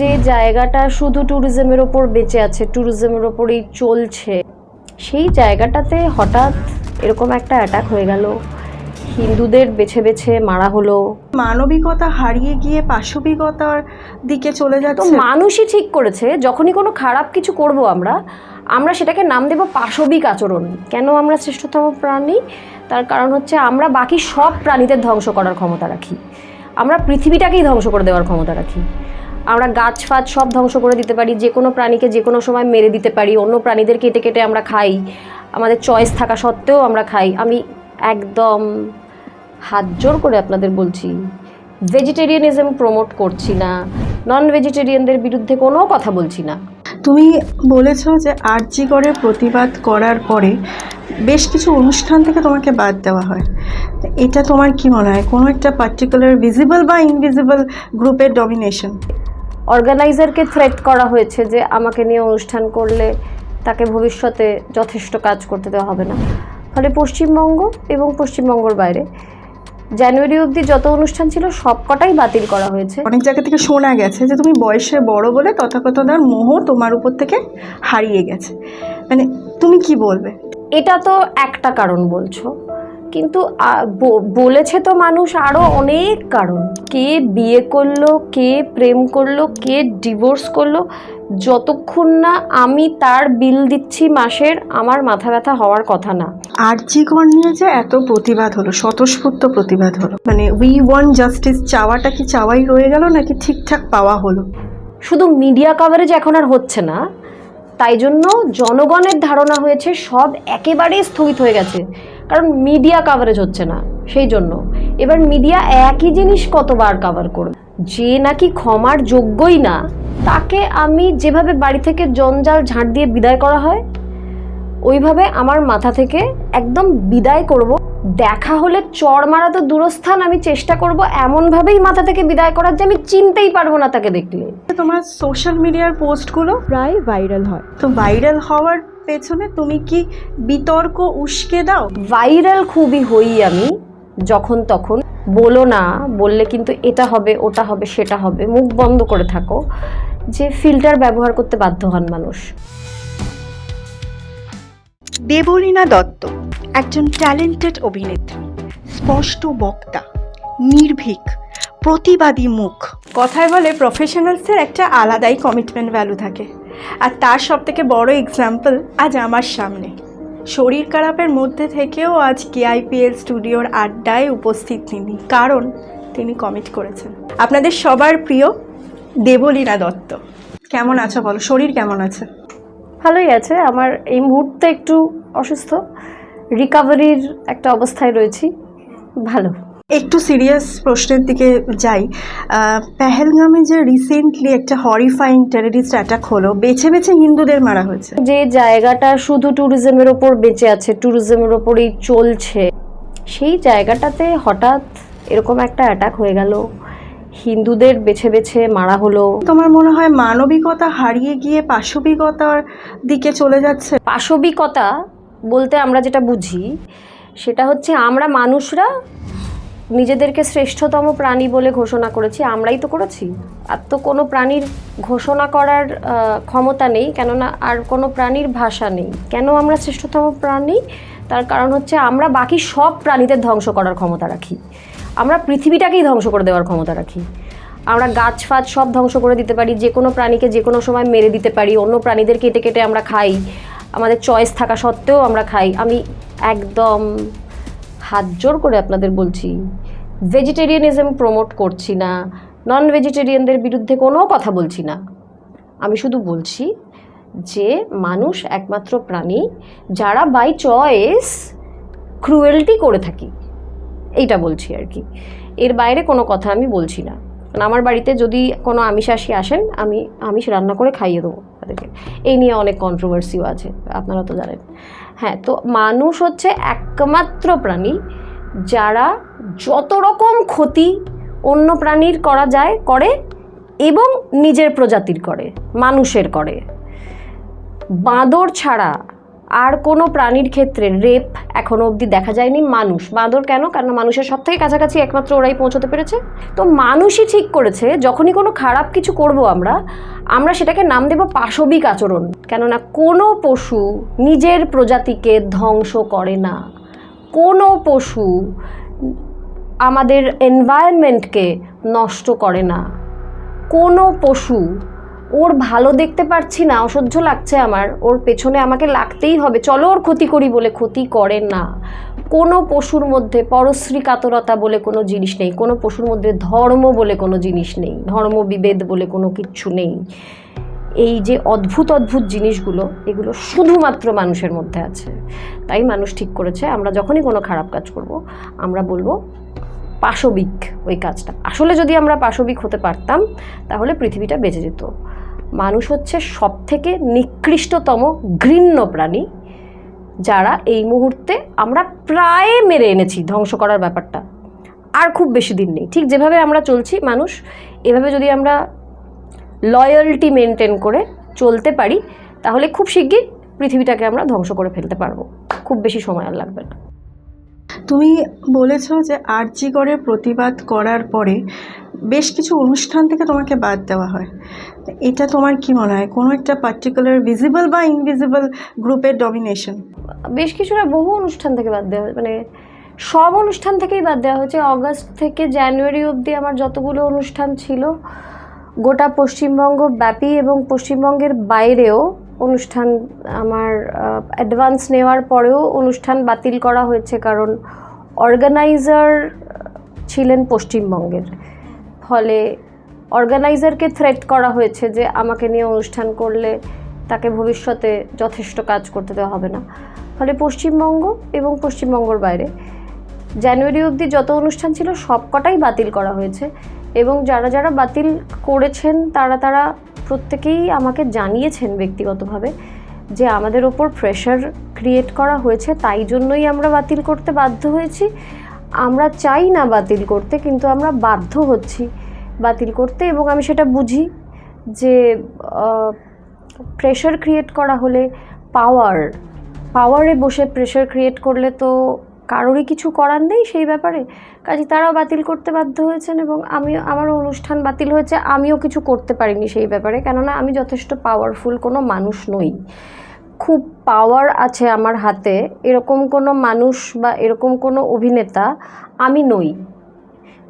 যে জায়গাটা শুধু ট্যুরিজমের ওপর বেঁচে আছে ট্যুরিজমের ওপরেই চলছে সেই জায়গাটাতে হঠাৎ এরকম একটা অ্যাটাক হয়ে গেল। হিন্দুদের বেছে বেছে মারা হলো। মানবিকতা হারিয়ে গিয়ে পাশবিকতার দিকে চলে তো যাচ্ছে। মানুষই ঠিক করেছে যখনই কোনো খারাপ কিছু করব আমরা আমরা সেটাকে নাম দেব পাশবিক আচরণ। কেন আমরা শ্রেষ্ঠতম প্রাণী? তার কারণ হচ্ছে আমরা বাকি সব প্রাণীদের ধ্বংস করার ক্ষমতা রাখি। আমরা পৃথিবীটাকেই ধ্বংস করে দেওয়ার ক্ষমতা রাখি। আমরা গাছ ফাছ সব ধ্বংস করে দিতে পারি, যে কোনো প্রাণীকে যে কোনো সময় মেরে দিতে পারি, অন্য প্রাণীদের কেটে কেটে আমরা খাই। আমাদের চয়েস থাকা সত্ত্বেও আমরা খাই। আমি একদম হাত জোর করে আপনাদের বলছি ভেজিটেরিয়ানিজম প্রমোট করছি না নন ভেজিটেরিয়ানদের বিরুদ্ধে কোনো কথা বলছি না। তুমি বলেছ যে আরজিগড়ের প্রতিবাদ করার পরে বেশ কিছু অনুষ্ঠান থেকে তোমাকে বাদ দেওয়া হয়। এটা তোমার কি মনে হয়? কোনো একটা পার্টিকুলার ভিজিবল বা ইনভিজিবল গ্রুপের ডমিনেশন অর্গানাইজারকে থ্রেট করা হয়েছে যে আমাকে নিয়ে অনুষ্ঠান করলে তাকে ভবিষ্যতে যথেষ্ট কাজ করতে দেওয়া হবে না। ফলে পশ্চিমবঙ্গ এবং পশ্চিমবঙ্গর বাইরে জানুয়ারি অবধি যত অনুষ্ঠান ছিল সবকটাই বাতিল করা হয়েছে। অনেক জায়গা থেকে শোনা গেছে যে তুমি বয়সে বড় বলে তথাকথনার মোহ তোমার উপর থেকে হারিয়ে গেছে। মানে তুমি কি বলবে? এটা তো একটা কারণ বলছো। কিন্তু বলেছে তো মানুষ আরও অনেক কারণ। কে বিয়ে করল কে প্রেম করল কে ডিভোর্স করল যতক্ষণ না আমি তার বিল দিচ্ছি মাসের আমার মাথা ব্যথা হওয়ার কথা না। আরজিগড় নিয়ে যে এত প্রতিবাদ হলো স্বতঃস্ফূর্ত প্রতিবাদ হলো। মানে উই ওয়ান জাস্টিস চাওয়াটা কি চাওয়াই রয়ে গেল নাকি ঠিকঠাক পাওয়া হলো? শুধু মিডিয়া কভারেজ এখন আর হচ্ছে না তাই জন্য জনগণের ধারণা হয়েছে সব একেবারেই স্থগিত হয়ে গেছে। কারণ মিডিয়া কাভারেজ হচ্ছে না সেই জন্য। এবার মিডিয়া একই জিনিস কতবার কভার করবে? যে নাকি ক্ষমার যোগ্যই না তাকে আমি যেভাবে বাড়ি থেকে জঞ্জাল ঝাঁট দিয়ে বিদায় করা হয় ওইভাবে আমার মাথা থেকে একদম বিদায় করব। দেখা হলে চড় মারা তো দূরস্থান আমি চেষ্টা করব এমনভাবেই মাথা থেকে বিদায় করার যে আমি চিনতেই পারব না তাকে দেখলে। তোমার সোশ্যাল মিডিয়ার পোস্টগুলো প্রায় ভাইরাল হয়। তো ভাইরাল হওয়ার পেছনে তুমি কি বিতর্ক উস্কে দাও? ভাইরাল খুবই হই আমি যখন তখন। বলো না বললে কিন্তু এটা হবে ওটা হবে সেটা হবে। মুখ বন্ধ করে থাকো যে ফিল্টার ব্যবহার করতে বাধ্য হন মানুষ। দেবলীনা দত্ত একজন ট্যালেন্টেড অভিনেত্রী স্পষ্ট বক্তা নির্ভীক প্রতিবাদী মুখ। কথায় বলে প্রফেশনালসের একটা আলাদাই কমিটমেন্ট ভ্যালু থাকে। আর তার সব থেকে বড় এক্সাম্পল আজ আমার সামনে। শরীর খারাপের মধ্যে থেকেও আজ কেআইপিএল স্টুডিওর আড্ডায় উপস্থিত তিনি, কারণ তিনি কমিট করেছেন। আপনাদের সবার প্রিয় দেবলীনা দত্ত। কেমন আছো বলো? শরীর কেমন আছে? ভালোই আছে। আমার এই মুহূর্তে একটু অসুস্থ। রিকাভারির একটা অবস্থায় রয়েছি। ভালো। একটু সিরিয়াস প্রশ্নের দিকে যাই পেহেলগামে যে রিসেন্টলি একটা হরিফাইং টেররিস্ট অ্যাটাক হলো বেছে বেছে হিন্দুদের মারা হয়েছে। যে জায়গাটা শুধু ট্যুরিজমের ওপর বেঁচে আছে ট্যুরিজমের ওপরেই চলছে সেই জায়গাটাতে হঠাৎ এরকম একটা অ্যাটাক হয়ে গেল হিন্দুদের বেছে বেছে মারা হলো। তোমার মনে হয় মানবিকতা হারিয়ে গিয়ে পাশবিকতার দিকে চলে যাচ্ছে? পাশবিকতা বলতে আমরা যেটা বুঝি সেটা হচ্ছে আমরা মানুষরা নিজেদেরকে শ্রেষ্ঠতম প্রাণী বলে ঘোষণা করেছি, আমরাই তো করেছি। আর তো কোনো প্রাণীর ঘোষণা করার ক্ষমতা নেই, কেননা আর কোনো প্রাণীর ভাষা নেই। কেন আমরা শ্রেষ্ঠতম প্রাণী? তার কারণ হচ্ছে আমরা বাকি সব প্রাণীদের ধ্বংস করার ক্ষমতা রাখি। আমরা পৃথিবীটাকেই ধ্বংস করে দেওয়ার ক্ষমতা রাখি। আমরা গাছ ফাছ সব ধ্বংস করে দিতে পারি, যে কোনো প্রাণীকে যে কোনো সময় মেরে দিতে পারি, অন্য প্রাণীদের কেটে কেটে আমরা খাই। আমাদের চয়েস থাকা সত্ত্বেও আমরা খাই। আমি একদম হাত জোর করে আপনাদের বলছি ভেজিটেরিয়ানিজম প্রমোট করছি না নন ভেজিটেরিয়ানদের বিরুদ্ধে কোনো কথা বলছি না। আমি শুধু বলছি যে মানুষ একমাত্র প্রাণী যারা বাই চয়েস ক্রুয়েলটি করে থাকি। এইটা বলছি আর কি। এর বাইরে কোনো কথা আমি বলছি না। আমার বাড়িতে যদি কোনো আমিষাসী আসেন, আমি আমিষ রান্না করে খাইয়ে দেবো তাদেরকে। এই নিয়ে অনেক কন্ট্রোভার্সিও আছে, আপনারা তো জানেন। হ্যাঁ তো মানুষ হচ্ছে একমাত্র প্রাণী যারা যত রকম ক্ষতি অন্য প্রাণীর করা যায় করে এবং নিজের প্রজাতির করে, মানুষের করে। বাঁদর ছাড়া আর কোনো প্রাণীর ক্ষেত্রে রেপ এখনও অবধি দেখা যায়নি মানুষ। বাঁদর কেন? কারণ মানুষের সব থেকে কাছাকাছি একমাত্র ওরাই পৌঁছতে পেরেছে। তো মানুষই ঠিক করেছে, যখনই কোনো খারাপ কিছু করব আমরা আমরা সেটাকে নাম দেব পাশবিক আচরণ। কেননা কোনো পশু নিজের প্রজাতিকে ধ্বংস করে না। কোনো পশু আমাদের এনভায়রনমেন্টকে নষ্ট করে না। কোনো পশু ওর ভালো দেখতে পারছি না, অসহ্য লাগছে আমার। ওর পেছনে আমাকে লাগতেই হবে। চলো ওর ক্ষতি করি বলে ক্ষতি করে না। কোনো পশুর মধ্যে পরশ্রী কাতরতা বলে কোনো জিনিস নেই, কোনো পশুর মধ্যে ধর্ম বলে কোনো জিনিস নেই, ধর্ম বিভেদ বলে কোনো কিচ্ছু নেই। এই যে অদ্ভুত অদ্ভুত জিনিসগুলো, এগুলো শুধুমাত্র মানুষের মধ্যে আছে। তাই মানুষ ঠিক করেছে, আমরা যখনই কোনো খারাপ কাজ করব, আমরা বলব পাশবিক ওই কাজটা। আসলে যদি আমরা পাশবিক হতে পারতাম, তাহলে পৃথিবীটা বেঁচে যেত। মানুষ হচ্ছে সব থেকে নিকৃষ্টতম ঘৃণ্য প্রাণী, যারা এই মুহূর্তে আমরা প্রায় মেরে এনেছি ধ্বংস করার ব্যাপারটা। আর খুব বেশি দিন নেই। ঠিক যেভাবে আমরা চলছি, মানুষ এভাবে যদি আমরা লয়্যালটি মেনটেন করে চলতে পারি, তাহলে খুব শিগগির পৃথিবীটাকে আমরা ধ্বংস করে ফেলতে পারব। খুব বেশি সময় আর লাগবে না। তুমি বলেছ যে আরজি করে প্রতিবাদ করার পরে বেশ কিছু অনুষ্ঠান থেকে তোমাকে বাদ দেওয়া হয়। এটা তোমার কি মনে হয়? কোনো একটা পার্টিকুলার ভিজিবল বা ইনভিজিবল গ্রুপের ডমিনেশন বেশ কিছুটা বহু অনুষ্ঠান থেকে বাদ দেওয়া মানে সব অনুষ্ঠান থেকেই বাদ দেওয়া হয়েছে। অগাস্ট থেকে জানুয়ারি অবধি আমার যতগুলো অনুষ্ঠান ছিল, গোটা পশ্চিমবঙ্গ ব্যাপী এবং পশ্চিমবঙ্গের বাইরেও অনুষ্ঠান আমার অ্যাডভান্স নেওয়ার পরেও অনুষ্ঠান বাতিল করা হয়েছে কারণ অর্গানাইজার ছিলেন পশ্চিমবঙ্গের। ফলে অর্গানাইজারকে থ্রেট করা হয়েছে যে আমাকে নিয়ে অনুষ্ঠান করলে তাকে ভবিষ্যতে যথেষ্ট কাজ করতে দেওয়া হবে না। ফলে পশ্চিমবঙ্গ এবং পশ্চিমবঙ্গর বাইরে জানুয়ারি অবধি যত অনুষ্ঠান ছিল সবকটাই বাতিল করা হয়েছে এবং যারা যারা বাতিল করেছেন তারা তারা প্রত্যেকেই আমাকে জানিয়েছেন ব্যক্তিগতভাবে যে আমাদের ওপর প্রেশার ক্রিয়েট করা হয়েছে, তাই জন্যই আমরা বাতিল করতে বাধ্য হয়েছি। আমরা চাই না বাতিল করতে, কিন্তু আমরা বাধ্য হচ্ছি বাতিল করতে এবং আমি সেটা বুঝি যে প্রেশার ক্রিয়েট করা হলে পাওয়ার পাওয়ারে বসে প্রেশার ক্রিয়েট করলে তো কারোরই কিছু করার নেই সেই ব্যাপারে। কাজে তারাও বাতিল করতে বাধ্য হয়েছেন এবং আমি আমারও অনুষ্ঠান বাতিল হয়েছে, আমিও কিছু করতে পারিনি সেই ব্যাপারে। কেননা আমি যথেষ্ট পাওয়ারফুল কোনো মানুষ নই। খুব পাওয়ার আছে আমার হাতে, এরকম কোনো মানুষ বা এরকম কোনো অভিনেতা আমি নই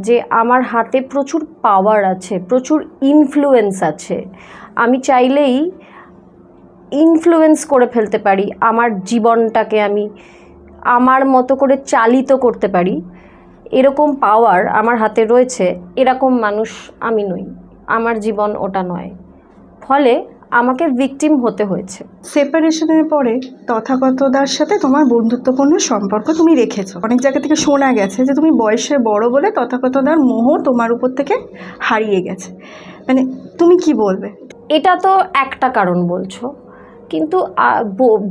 যে আমার হাতে প্রচুর পাওয়ার আছে, প্রচুর ইনফ্লুয়েন্স আছে। আমি চাইলেই ইনফ্লুয়েন্স করে ফেলতে পারি, আমার জীবনটাকে আমি আমার মতো করে চালিত করতে পারি এরকম পাওয়ার আমার হাতে রয়েছে এরকম মানুষ আমি নই। আমার জীবন ওটা নয়। ফলে আমাকে ভিকটিম হতে হয়েছে। সেপারেশনের পরে তথাগতদার সাথে তোমার বন্ধুত্বপূর্ণ সম্পর্ক তুমি রেখেছো। অনেক জায়গা থেকে শোনা গেছে যে তুমি বয়সে বড় বলে তথাগতদার মোহ তোমার উপর থেকে হারিয়ে গেছে। মানে তুমি কি বলবে? এটা তো একটা কারণ বলছো। কিন্তু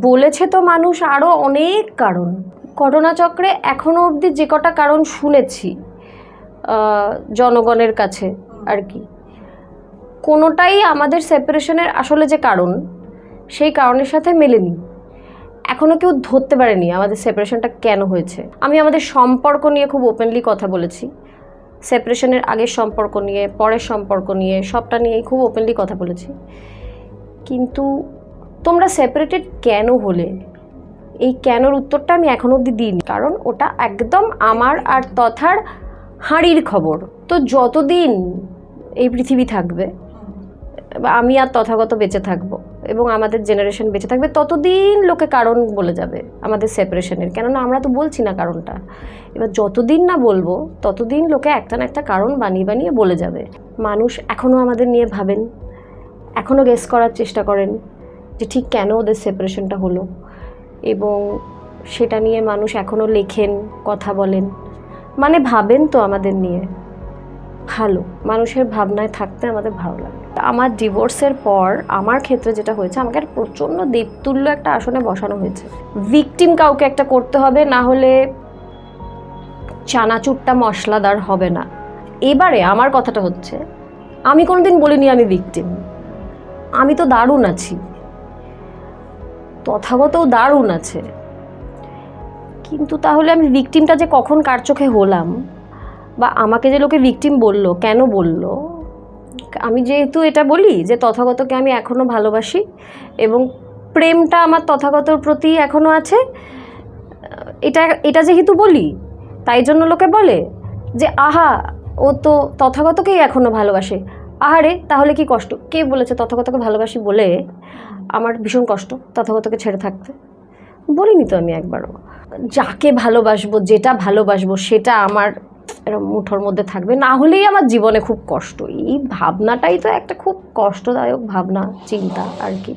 বলেছে তো মানুষ আরও অনেক কারণ। ঘটনাচক্রে এখনও অবধি যে কটা কারণ শুনেছি জনগণের কাছে আর কি। কোনোটাই আমাদের সেপারেশনের আসলে যে কারণ, সেই কারণের সাথে মেলেনি। এখনও কেউ ধরতে পারেনি আমাদের সেপারেশনটা কেন হয়েছে। আমি আমাদের সম্পর্ক নিয়ে খুব ওপেনলি কথা বলেছি। সেপারেশনের আগের সম্পর্ক নিয়ে, পরের সম্পর্ক নিয়ে, সবটা নিয়েই খুব ওপেনলি কথা বলেছি। কিন্তু তোমরা সেপারেটেড কেন হলে? এই কেনর উত্তরটা আমি এখনও অবধি দিইনি, কারণ ওটা একদম আমার আর তথার হাঁড়ির খবর। তো যতদিন এই পৃথিবী থাকবে, আমি আর তথাগত বেঁচে থাকব এবং আমাদের জেনারেশন বেঁচে থাকবে, ততদিন লোকে কারণ বলে যাবে আমাদের সেপারেশনের কেননা আমরা তো বলছি না কারণটা। এবার যতদিন না বলব, ততদিন লোকে একটা না একটা কারণ বানিয়ে বানিয়ে বলে যাবে। মানুষ এখনও আমাদের নিয়ে ভাবেন এখনও গেস করার চেষ্টা করেন। যে ঠিক কেন ওদের সেপারেশনটা হলো? এবং সেটা নিয়ে মানুষ এখনও লেখেন, কথা বলেন। মানে ভাবেন তো আমাদের নিয়ে। ভালো। মানুষের ভাবনায় থাকতে আমাদের ভালো লাগে। আমার ডিভোর্সের পর আমার ক্ষেত্রে যেটা হয়েছে, আমাকে একটা প্রচণ্ড দেবতুল্য একটা আসনে বসানো হয়েছে। ভিকটিম কাউকে একটা করতে হবে, না হলে চানাচুরটা মশলাদার হবে না। এবারে আমার কথাটা হচ্ছে, আমি কোনোদিন বলিনি আমি ভিকটিম আমি তো দারুণ আছি। তথাগতও দারুণ আছে। কিন্তু তাহলে আমি ভিকটিমটা যে কখন কার চোখে হলাম? বা আমাকে যে লোকে ভিকটিম বলল, কেন বলল? আমি যেহেতু এটা বলি যে তথাগতকে আমি এখনও ভালোবাসি এবং প্রেমটা আমার তথাগতর প্রতি এখনও আছে, এটা এটা যেহেতু বলি, তাই জন্য লোকে বলে যে, আহা, ও তো তথাগতকেই এখনও ভালোবাসে। আহারে, তাহলে কি কষ্ট? কে বলেছে তথাগতকে ভালোবাসি বলে? আমার ভীষণ কষ্ট তথাগতকে ছেড়ে থাকতে। বলিনি তো আমি একবারও। যাকে ভালোবাসবো, যেটা ভালোবাসবো, সেটা আমার এরম মুঠোর মধ্যে থাকবে। না হলেই আমার জীবনে খুব কষ্ট। এই ভাবনাটাই তো একটা খুব কষ্টদায়ক ভাবনা, চিন্তা আর কি।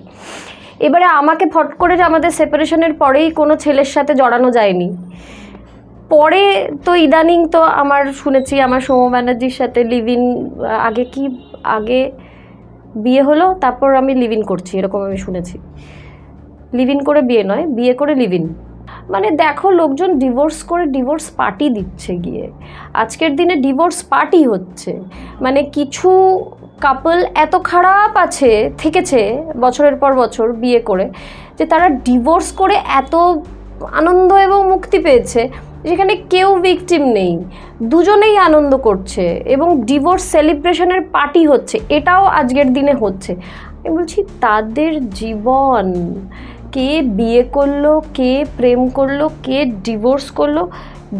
এবারে আমাকে ফট করে আমাদের সেপারেশনের পরেই কোনো ছেলের সাথে জড়ানো যায়নি। পরে তো ইদানিং তো আমার শুনেছি, আমার সৌম ব্যানার্জির সাথে লিভ আগে কি, আগে বিয়ে হলো, তারপর আমি লিভ ইন করছি, এরকম আমি শুনেছি। লিভ ইন করে বিয়ে নয়, বিয়ে করে লিভ ইন মানে দেখো, লোকজন ডিভোর্স করে ডিভোর্স পার্টি দিচ্ছে গিয়ে। আজকের দিনে ডিভোর্স পার্টি হচ্ছে। মানে কিছু কাপল এত খারাপ আছে, থেকেছে বছরের পর বছর বিয়ে করে, যে তারা ডিভোর্স করে এত আনন্দ এবং মুক্তি পেয়েছে। যেখানে কেউ ভিকটিম নেই। দুজনেই আনন্দ করছে এবং ডিভোর্স সেলিব্রেশনের পার্টি হচ্ছে। এটাও আজকের দিনে হচ্ছে। আমি বলছি, তাদের জীবন, কে বিয়ে করল, কে প্রেম করল, কে ডিভোর্স করল,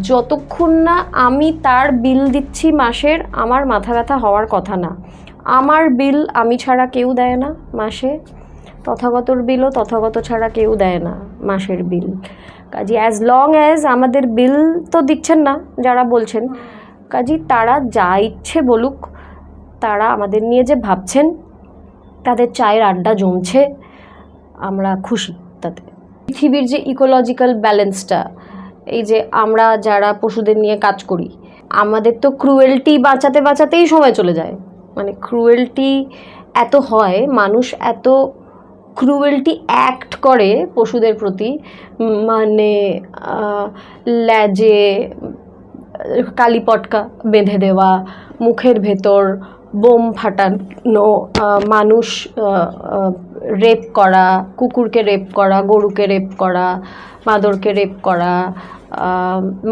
যতক্ষণ না আমি তার বিল দিচ্ছি মাসের, আমার মাথা ব্যথা হওয়ার কথা না। আমার বিল আমি ছাড়া কেউ দেয় না মাসে। তথাগতর বিলও তথাগত ছাড়া কেউ দেয় না মাসের বিল। কাজে অ্যাজ লং অ্যাজ আমাদের বিল তো দিচ্ছেন না, যারা বলছেন। কাজে, তারা যা ইচ্ছে বলুক, তারা আমাদের নিয়ে যে ভাবছেন, তাদের চায়ের আড্ডা জমছে, আমরা খুশি তাতে। পৃথিবীর যে ইকোলজিক্যাল ব্যালেন্সটা এই যে আমরা যারা পশুদের নিয়ে কাজ করি, আমাদের তো ক্রুয়েলটি বাঁচাতে বাঁচাতেই সময় চলে যায়। মানে ক্রুয়েলটি এত হয়, মানুষ এত ক্রুয়েলটি অ্যাক্ট করে পশুদের প্রতি মানে ল্যাজে কালি পটকা বেঁধে দেওয়া, মুখের ভেতর বোম ফাটানো মানুষ রেপ করা, কুকুরকে রেপ করা, গরুকে রেপ করা, মাদরকে রেপ করা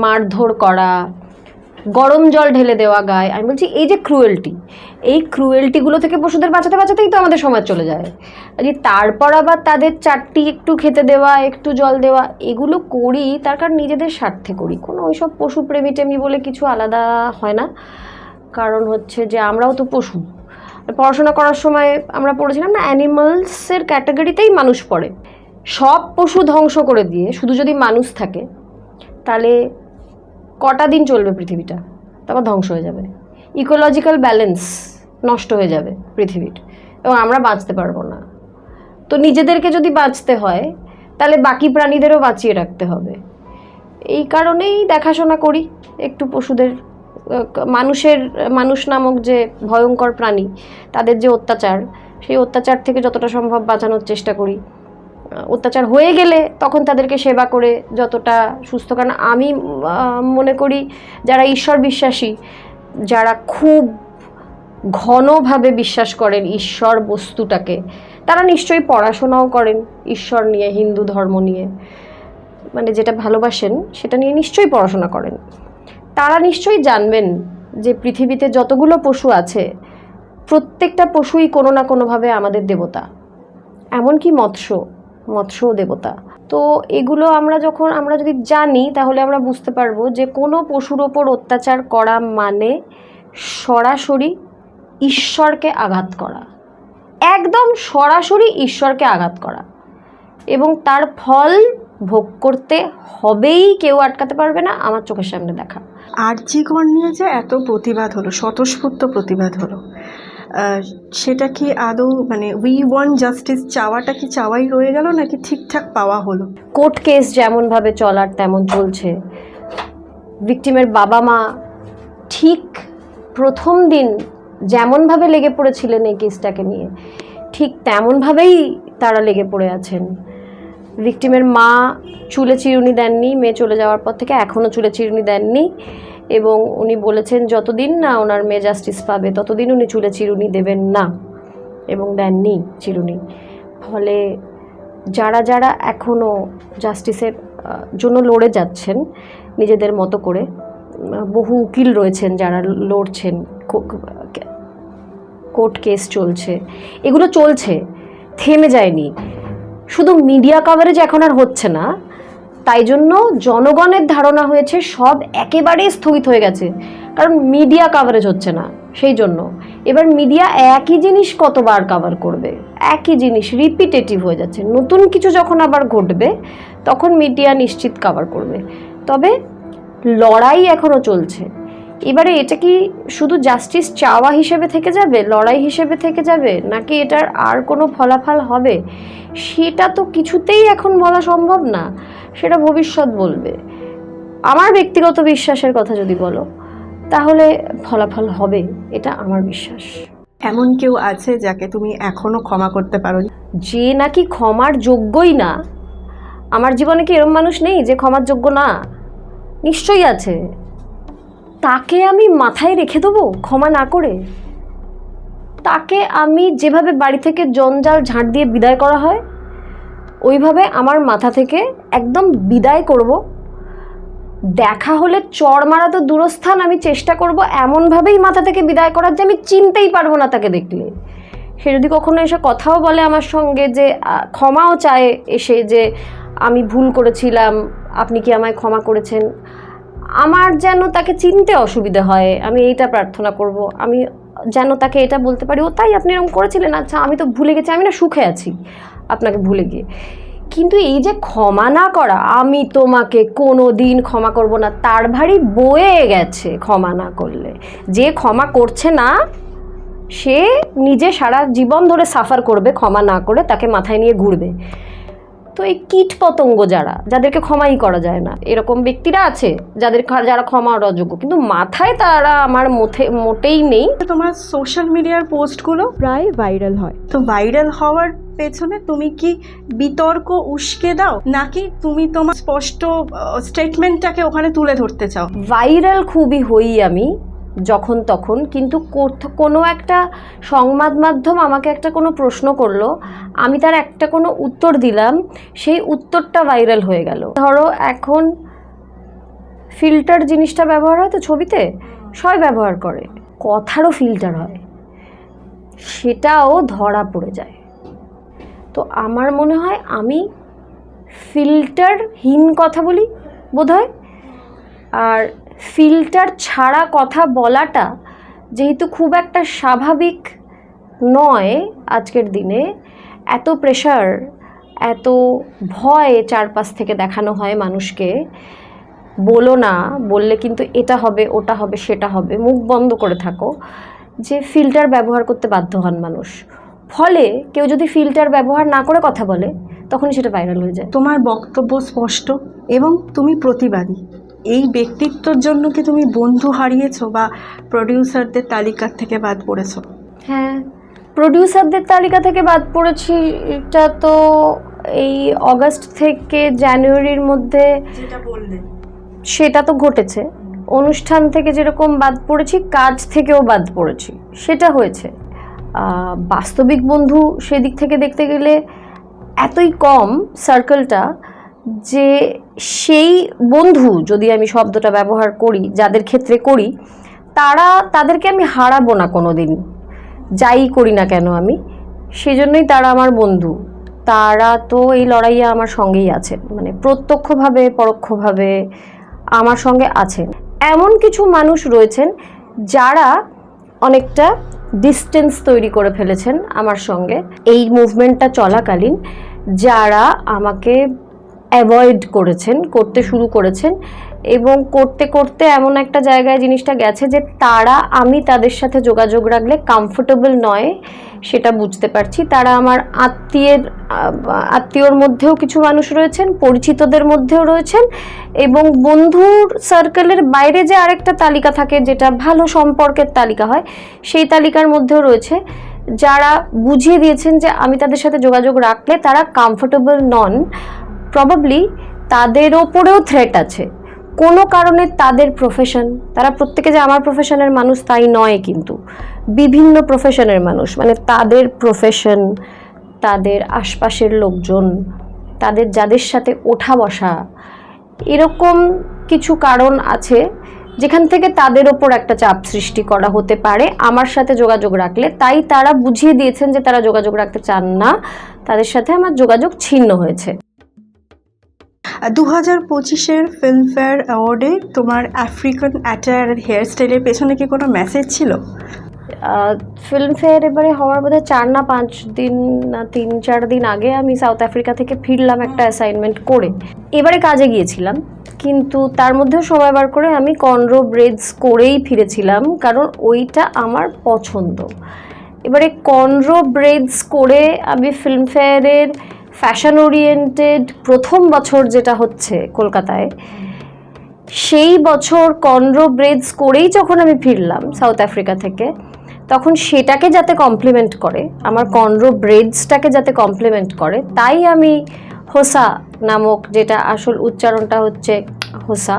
মারধর করা গরম জল ঢেলে দেওয়া গায়ে। আমি বলছি, এই যে ক্রুয়েলটি এই ক্রুয়েলটিগুলো থেকে পশুদের বাঁচাতে বাঁচাতেই তো আমাদের সময় চলে যায়। তারপর আবার তাদের চারটি একটু খেতে দেওয়া, একটু জল দেওয়া, এগুলো করি, তার কারণ নিজেদের স্বার্থে করি। কোনো ওইসব পশু প্রেমী টেমি বলে কিছু আলাদা হয় না। কারণ হচ্ছে যে আমরাও তো পশু। পড়াশোনা করার সময় আমরা পড়েছিলাম না অ্যানিমালসের ক্যাটাগরিতেই মানুষ পড়ে। সব পশু ধ্বংস করে দিয়ে, শুধু যদি মানুষ থাকে, তাহলে কটা দিন চলবে পৃথিবীটা? তারপর ধ্বংস হয়ে যাবে। ইকোলজিক্যাল ব্যালেন্স নষ্ট হয়ে যাবে পৃথিবীর। এবং আমরা বাঁচতে পারব না। তো নিজেদেরকে যদি বাঁচতে হয়, তাহলে বাকি প্রাণীদেরও বাঁচিয়ে রাখতে হবে। এই কারণেই দেখাশোনা করি। একটু পশুদের, মানুষের, মানুষ নামক যে ভয়ঙ্কর প্রাণী, তাদের যে অত্যাচার, সেই অত্যাচার থেকে যতটা সম্ভব বাঁচানোর চেষ্টা করি। অত্যাচার হয়ে গেলে তখন তাদেরকে সেবা করে যতটা সুস্থ। কারণ আমি মনে করি যারা ঈশ্বর বিশ্বাসী, যারা খুব ঘনভাবে বিশ্বাস করেন ঈশ্বর বস্তুটাকে, তারা নিশ্চয়ই পড়াশোনাও করেন ঈশ্বর নিয়ে, হিন্দু ধর্ম নিয়ে। মানে যেটা ভালোবাসেন, সেটা নিয়ে নিশ্চয়ই পড়াশোনা করেন। তারা নিশ্চয়ই জানবেন যে পৃথিবীতে যতগুলো পশু আছে, প্রত্যেকটা পশুই কোনো না কোনোভাবে আমাদের দেবতা। এমনকি মৎস্য। মৎস্য দেবতা। তো এগুলো আমরা যখন, আমরা যদি জানি, তাহলে আমরা বুঝতে পারব যে কোনো পশুর ওপর অত্যাচার করা মানে সরাসরি ঈশ্বরকে আঘাত করা। একদম সরাসরি ঈশ্বরকে আঘাত করা। এবং তার ফল ভোগ করতে হবেই কেউ আটকাতে পারবে না, আমার চোখের সামনে দেখা। আরজিগর নিয়ে যে এত প্রতিবাদ হলো, স্বতঃস্ফূর্ত প্রতিবাদ হলো। সেটা কি আদৌ মানে উই ওয়ান জাস্টিস চাওয়াটা কি চাওয়াই রয়ে গেল নাকি ঠিকঠাক পাওয়া হলো? কোর্ট কেস যেমনভাবে চলার তেমন চলছে। ভিকটিমের বাবা মা ঠিক প্রথম দিন যেমনভাবে লেগে পড়েছিলেন এই কেসটাকে নিয়ে, ঠিক তেমনভাবেই তারা লেগে পড়ে আছেন। ভিকটিমের মা চুলে চিরুনি দেননি, মেয়ে চলে যাওয়ার পর থেকে এখনও চুলে চিরুনি দেননি। এবং উনি বলেছেন, যতদিন না ওনার মেয়ে জাস্টিস পাবে, ততদিন উনি চুলে চিরুনি দেবেন না। এবং দেননি চিরুনি। ফলে যারা যারা এখনও জাস্টিসের জন্য লড়ে যাচ্ছেন, নিজেদের মতো করে বহু উকিল রয়েছেন যারা লড়ছেন কোর্ট কেস চলছে। এগুলো চলছে, থেমে যায়নি। শুধু মিডিয়া কাভারেজ এখন আর হচ্ছে না তাই জন্য জনগণের ধারণা হয়েছে সব একেবারেই স্থগিত হয়ে গেছে। কারণ মিডিয়া কাভারেজ হচ্ছে না, সেই জন্য। এবার মিডিয়া একই জিনিস কতবার কাভার করবে? একই জিনিস রিপিটেটিভ হয়ে যাচ্ছে। নতুন কিছু যখন আবার ঘটবে, তখন মিডিয়া নিশ্চিত কাভার করবে। তবে লড়াই এখনও চলছে। এবারে এটা কি শুধু জাস্টিস চাওয়া হিসেবে থেকে যাবে, লড়াই হিসেবে থেকে যাবে, নাকি এটার আর কোনো ফলাফল হবে? সেটা তো কিছুতেই এখন বলা সম্ভব না। সেটা ভবিষ্যৎ বলবে। আমার ব্যক্তিগত বিশ্বাসের কথা যদি বলো তাহলে ফলাফল হবে এটা আমার বিশ্বাস। এমন কেউ আছে যাকে তুমি এখনও ক্ষমা করতে পারো যে নাকি ক্ষমার যোগ্যই না। আমার জীবনে কি এরম মানুষ নেই যে ক্ষমার যোগ্য না? নিশ্চয়ই আছে। তাকে আমি মাথায় রেখে দেবো ক্ষমা না করে? তাকে আমি যেভাবে বাড়ি থেকে জঞ্জাল ঝাঁট দিয়ে বিদায় করা হয় ওইভাবে আমার মাথা থেকে একদম বিদায় করব। দেখা হলে চড় মারা তো দূরস্থান, আমি চেষ্টা করব এমনভাবেই মাথা থেকে বিদায় করার যে আমি চিনতেই পারব না তাকে দেখলে। সে যদি কখনো এসে কথাও বলে আমার সঙ্গে যে ক্ষমাও চায় এসে যে, আমি ভুল করেছিলাম, আপনি কি আমায় ক্ষমা করেছেন? আমার যেন তাকে চিনতে অসুবিধা হয়, আমি এইটা প্রার্থনা করব। আমি যেন তাকে এটা বলতে পারি, ও তাই আপনি এরকম করেছিলেন আচ্ছা আমি তো ভুলে গেছি, আমি না সুখে আছি। আপনাকে ভুলে গিয়ে। কিন্তু এই যে ক্ষমা না করা আমি তোমাকে কোনো দিন ক্ষমা করব না। তার ভারী বয়ে গেছে ক্ষমা না করলে। যে ক্ষমা করছে না সে নিজে সারা জীবন ধরে সাফার করবে ক্ষমা না করে তাকে মাথায় নিয়ে ঘুরবে। তো এই কীট পতঙ্গ যারা যাদেরকে ক্ষমাই করা যায় না এরকম ব্যক্তিরা আছে যাদের যারা ক্ষমার অযোগ্য। কিন্তু মাথায় তারা আমার মোথে মোটেই নেই। তোমার সোশ্যাল মিডিয়ার পোস্টগুলো প্রায় ভাইরাল হয়। তো ভাইরাল হওয়ার পেছনে তুমি কি বিতর্ক উস্কে দাও, নাকি তুমি তোমার স্পষ্ট স্টেটমেন্টটাকে ওখানে তুলে ধরতে চাও? ভাইরাল খুবই হই আমি, যখন তখন, কিন্তু কোনো একটা সংবাদ মাধ্যম আমাকে একটা কোনো প্রশ্ন করল, আমি তার একটা কোনো উত্তর দিলাম, সেই উত্তরটা ভাইরাল হয়ে গেল। ধরো এখন ফিল্টার জিনিসটা ব্যবহার হয় তো ছবিতে? সবাই ব্যবহার করে। কথারও ফিল্টার হয়। সেটাও ধরা পড়ে যায়। তো আমার মনে হয় আমি ফিল্টারহীন কথা বলি বোধহয়? আর ফিল্টার ছাড়া কথা বলাটা যেহেতু খুব একটা স্বাভাবিক নয় আজকের দিনে, এত প্রেশার এত ভয় চারপাশ থেকে দেখানো হয় মানুষকে, বলো না, বললে কিন্তু এটা হবে, ওটা হবে, সেটা হবে, মুখ বন্ধ করে থাকো, যে ফিল্টার ব্যবহার করতে বাধ্য হন মানুষ। ফলে কেউ যদি ফিল্টার ব্যবহার না করে কথা বলে তখন সেটা ভাইরাল হয়ে যায়। তোমার বক্তব্য স্পষ্ট এবং তুমি প্রতিবাদী। এই ব্যক্তিত্বর জন্য কি তুমি বন্ধু হারিয়েছো বা প্রডিউসারদের তালিকার থেকে বাদ পড়েছো? হ্যাঁ প্রডিউসারদের তালিকা থেকে বাদ পড়েছি এটা তো এই অগাস্ট থেকে জানুয়ারির মধ্যে সেটা তো ঘটেছে। অনুষ্ঠান থেকে যেরকম বাদ পড়েছি কাজ থেকেও বাদ পড়েছি। সেটা হয়েছে। বাস্তবিক বন্ধু সেদিক থেকে দেখতে গেলে এতই কম সার্কেলটা যে সেই বন্ধু যদি আমি শব্দটা ব্যবহার করি, যাদের ক্ষেত্রে করি, তারা, তাদেরকে আমি হারাবো না কোনো দিন যাই করি না কেন আমি, সেজন্যই তারা আমার বন্ধু। তারা তো এই লড়াইয়ে আমার সঙ্গেই আছেন মানে প্রত্যক্ষভাবে, পরোক্ষভাবে আমার সঙ্গে আছেন। এমন কিছু মানুষ রয়েছেন যারা অনেকটা ডিস্টেন্স তৈরি করে ফেলেছেন আমার সঙ্গে। এই মুভমেন্টটা চলাকালীন যারা আমাকে অ্যাভয়েড করেছেন, করতে শুরু করেছেন এবং করতে করতে এমন একটা জায়গায় জিনিসটা গেছে যে তারা, আমি তাদের সাথে যোগাযোগ রাখলে কমফোর্টেবল নয়, সেটা বুঝতে পারছি। তারা আমার আত্মীয়ের, আত্মীয়র মধ্যেও কিছু মানুষ রয়েছেন, পরিচিতদের মধ্যেও রয়েছেন এবং বন্ধুর সার্কেলের বাইরে যে আরেকটা তালিকা থাকে যেটা ভালো সম্পর্কের তালিকা হয়, সেই তালিকার মধ্যেও রয়েছে। যারা বুঝিয়ে দিয়েছেন যে আমি তাদের সাথে যোগাযোগ রাখলে তারা কমফোর্টেবল নন প্রবাবলি তাদের ওপরেও থ্রেট আছে। কোনো কারণে তাদের প্রফেশন তারা প্রত্যেকে যে আমার প্রফেশনের মানুষ তাই নয় কিন্তু, বিভিন্ন প্রফেশনের মানুষ মানে তাদের প্রফেশন তাদের আশপাশের লোকজন, তাদের যাদের সাথে ওঠা বসা, এরকম কিছু কারণ আছে যেখান থেকে তাদের ওপর একটা চাপ সৃষ্টি করা হতে পারে, আমার সাথে যোগাযোগ রাখলে। তাই তারা বুঝিয়ে দিয়েছেন যে তারা যোগাযোগ রাখতে চান না, তাদের সাথে আমার যোগাযোগ ছিন্ন হয়েছে। দু হাজার পঁচিশের ফিল্মফেয়ার অ্যাওয়ার্ডে তোমার আফ্রিকান অ্যাটায়ার হেয়ার স্টাইলের পেছনে কি কোনো মেসেজ ছিল? ফিল্মফেয়ার এবারে হওয়ার বোধহয় চার না পাঁচ দিন না তিন চার দিন আগে আমি সাউথ আফ্রিকা থেকে ফিরলাম একটা অ্যাসাইনমেন্ট করে। এবারে কাজে গিয়েছিলাম কিন্তু তার মধ্যেও সময় বার করে আমি কনরো ব্রেডস করেই ফিরেছিলাম কারণ ওইটা আমার পছন্দ। এবারে কনরো ব্রেডস করে আমি ফিল্মফেয়ারের ফ্যাশন ওরিয়েন্টেড প্রথম বছর যেটা হচ্ছে কলকাতায় সেই বছর কনরো ব্রেডস করেই যখন আমি ফিরলাম সাউথ আফ্রিকা থেকে তখন সেটাকে যাতে কমপ্লিমেন্ট করে আমার কনরো ব্রেডসটাকে যাতে কমপ্লিমেন্ট করে তাই আমি হোসা নামক যেটা আসল উচ্চারণটা হচ্ছে হোসা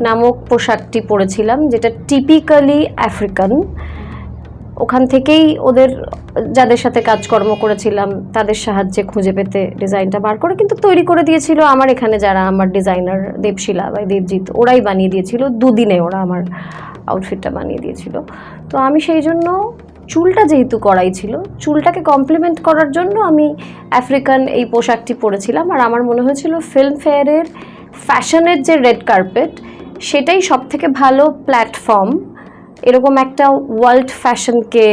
নামক পোশাকটি পরেছিলাম যেটা টিপিক্যালি আফ্রিকান ওখান থেকেই ওদের, যাদের সাথে কাজকর্ম করেছিলাম, তাদের সাহায্যে খুঁজে পেতে ডিজাইনটা বার করে কিন্তু তৈরি করে দিয়েছিল আমার এখানে যারা আমার ডিজাইনার দেবশিলা বা দেবজিৎ, ওরাই বানিয়ে দিয়েছিল। দুদিনে ওরা আমার আউটফিটটা বানিয়ে দিয়েছিল। তো আমি সেই জন্য চুলটা যেহেতু করাই ছিল, চুলটাকে কমপ্লিমেন্ট করার জন্য আমি আফ্রিকান এই পোশাকটি পরেছিলাম। আর আমার মনে হয়েছিল ফিল্ম ফেয়ারের ফ্যাশনের যে রেড কার্পেট সেটাই সব থেকে ভালো প্ল্যাটফর্ম এরকম একটা ওয়ার্ল্ড ফ্যাশনকে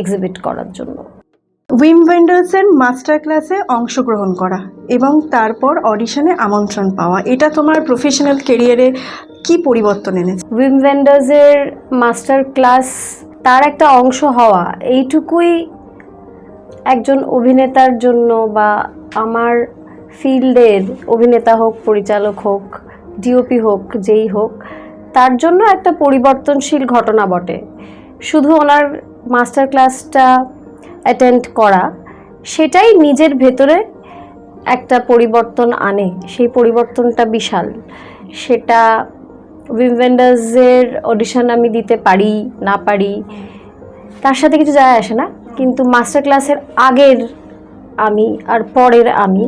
এক্সিবিট করার জন্য। উইম ভেন্ডার্সের মাস্টার ক্লাসে অংশগ্রহণ করা এবং তারপর অডিশনে আমন্ত্রণ পাওয়া। এটা তোমার প্রফেশনাল কেরিয়ারে কি পরিবর্তন এনেছে? উইম ভেন্ডার্সের মাস্টার ক্লাস তার একটা অংশ হওয়া এইটুকুই একজন অভিনেতার জন্য বা আমার ফিল্ডের অভিনেতা হোক পরিচালক হোক ডিওপি হোক যেই হোক তার জন্য একটা পরিবর্তনশীল ঘটনা বটে। শুধু ওনার মাস্টার ক্লাসটা অ্যাটেন্ড করা, সেটাই নিজের ভেতরে একটা পরিবর্তন আনে। সেই পরিবর্তনটা বিশাল। সেটা উইম ভেন্ডার্সের অডিশন আমি দিতে পারি, না পারি, তার সাথে কিছু যায় আসে না। কিন্তু মাস্টার ক্লাসের আগের আমি আর পরের আমি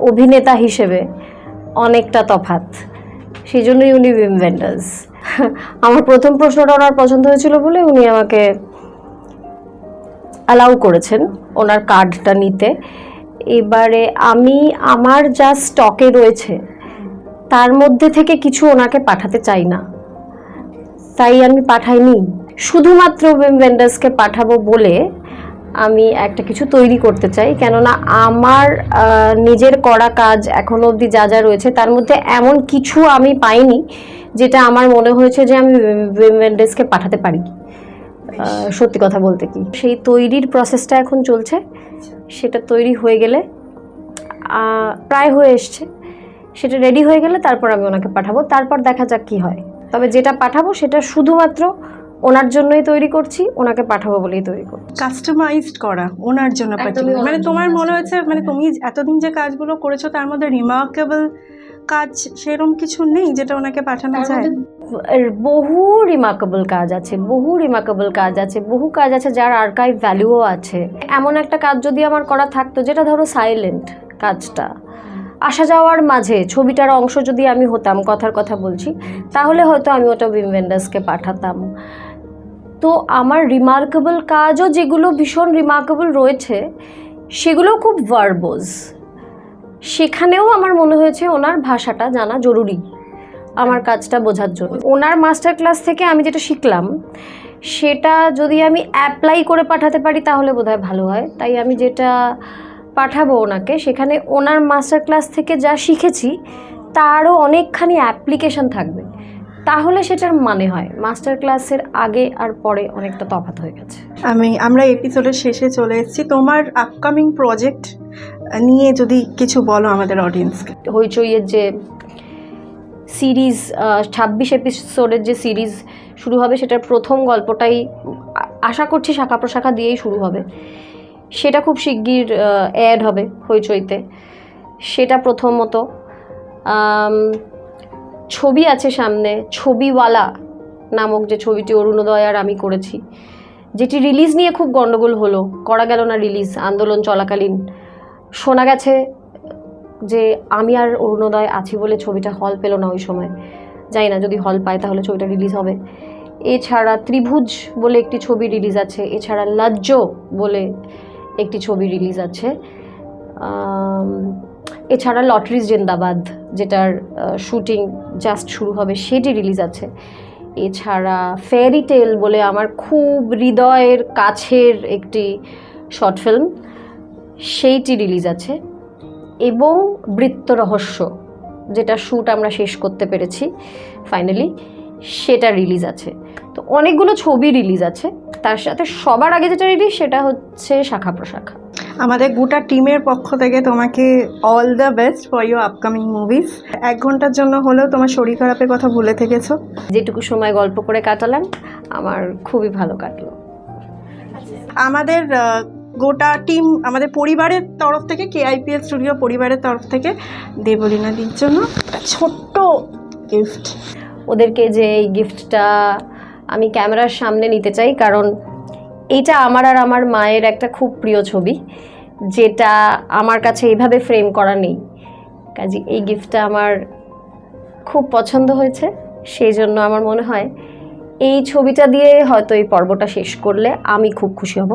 অভিনেতা হিসেবে অনেকটা তফাৎ। সেই জন্যই উনি উইম ভেন্ডার্স আমার প্রথম প্রশ্নটা ওনার পছন্দ হয়েছিল বলে উনি আমাকে অ্যালাউ করেছেন ওনার কার্ডটা নিতে। এবারে আমি, আমার যা স্টকে রয়েছে, তার মধ্যে থেকে কিছু ওনাকে পাঠাতে চাই না। তাই আমি পাঠাইনি। শুধুমাত্র উইম ভেন্ডার্সকে পাঠাবো বলে আমি একটা কিছু তৈরি করতে চাই কেননা আমার নিজের করা কাজ এখনও অবধি যা যা রয়েছে তার মধ্যে এমন কিছু আমি পাইনি যেটা আমার মনে হয়েছে যে আমি উইম ভেন্ডার্সকে পাঠাতে পারি। সত্যি কথা বলতে কি সেই তৈরির প্রসেসটা এখন চলছে। সেটা তৈরি হয়ে গেলে প্রায় হয়ে এসছে। সেটা রেডি হয়ে গেলে তারপর আমি ওনাকে পাঠাবো। তারপর দেখা যাক কি হয়। তবে যেটা পাঠাবো সেটা শুধুমাত্র ওনার জন্যই তৈরি করছি ওনাকে পাঠাবো বলেই তৈরি করছি। কাস্টমাইজড করা ওনার জন্য particular। মানে তোমার মনে হয়েছে মানে তুমি এতদিন যে কাজগুলো করেছ তার মধ্যে রিমার্কেবল কাজ সেরকম কিছু নেই যেটা ওনাকে পাঠানো যায়? এর বহু রিমার্কেবল কাজ আছে বহু রিমার্কেবল কাজ আছে বহু কাজ আছে যার আর্কাইভ ভ্যালুও আছে। এমন একটা কাজ যদি আমার করা থাকতো যেটা ধরো সাইলেন্ট কাজটা আসা যাওয়ার মাঝে ছবিটার অংশ যদি আমি হতাম কথার কথা বলছি তাহলে হয়তো আমি ওটা উইম ভেন্ডার্সকে পাঠাতাম। তো আমার রিমার্কেবল কাজও যেগুলো ভীষণ রিমার্কেবল রয়েছে, সেগুলো খুব ভার্বোজ সেখানেও আমার মনে হয়েছে ওনার ভাষাটা জানা জরুরি আমার কাজটা বোঝার জন্য। ওনার মাস্টার ক্লাস থেকে আমি যেটা শিখলাম, সেটা যদি আমি অ্যাপ্লাই করে পাঠাতে পারি তাহলে বোধহয় ভালো হয়। তাই আমি যেটা পাঠাবো ওনাকে, সেখানে ওনার মাস্টার ক্লাস থেকে যা শিখেছি, তারও অনেকখানি অ্যাপ্লিকেশন থাকবে। তাহলে সেটার মানে হয়। মাস্টার ক্লাসের আগে আর পরে অনেকটা তফাৎ হয়ে গেছে। আমি আমরা এপিসোডের শেষে চলে এসেছি। তোমার আপকামিং প্রজেক্ট নিয়ে যদি কিছু বলো আমাদের অডিয়েন্সকে হইচইয়ের যে সিরিজ ছাব্বিশ এপিসোডের যে সিরিজ শুরু হবে সেটার প্রথম গল্পটাই আশা করছি শাখা প্রশাখা দিয়েই শুরু হবে। সেটা খুব শিগগির অ্যাড হবে হইচইতে। সেটা প্রথমত। ছবি আছে সামনে, ছবিওয়ালা নামক যে ছবিটি অরুণোদয় আর আমি করেছি। যেটি রিলিজ নিয়ে খুব গণ্ডগোল হলো। করা গেল না রিলিজ আন্দোলন চলাকালীন। শোনা গেছে যে আমি আর অরুণোদয় আছি বলে ছবিটা হল পেল না ওই সময়। জানি না, যদি হল পায় তাহলে ছবিটা রিলিজ হবে। এছাড়া ত্রিভুজ বলে একটি ছবি রিলিজ আছে, এছাড়া লজ্জ বলে একটি ছবি রিলিজ আছে। এছাড়া লটারিজ জিন্দাবাদ, যেটার শুটিং জাস্ট শুরু হবে, সেটি রিলিজ আছে। এছাড়া ফেয়ারি টেল বলে আমার খুব হৃদয়ের কাছের একটি শর্ট ফিল্ম সেইটি রিলিজ আছে। এবং বৃত্ত রহস্য, যেটা শ্যুট আমরা শেষ করতে পেরেছি ফাইনালি সেটা রিলিজ আছে। তো অনেকগুলো ছবি রিলিজ আছে, তার সাথে সবার আগে যেটা রিলিজ সেটা হচ্ছে শাখা প্রশাখা। আমাদের গোটা টিমের পক্ষ থেকে তোমাকে all the best for your upcoming movies এক ঘণ্টার জন্য হলেও তোমার শরীর খারাপের কথা ভুলে থেকেছো। যেটুকু সময় গল্প করে কাটালাম আমার খুবই ভালো কাটলো। আমাদের গোটা টিম আমাদের পরিবারের তরফ থেকে কেআইপিএল স্টুডিও পরিবারের তরফ থেকে দেবলীনাদির জন্য একটা ছোট্ট গিফট ওদেরকে যে এই গিফটটা আমি ক্যামেরার সামনে নিতে চাই কারণ এইটা আমার আর আমার মায়ের একটা খুব প্রিয় ছবি। যেটা আমার কাছে এইভাবে ফ্রেম করা নেই। কাজে এই গিফটটা আমার খুব পছন্দ হয়েছে, সেই জন্য আমার মনে হয় এই ছবিটা দিয়ে হয়তো এই পর্বটা শেষ করলে আমি খুব খুশি হব।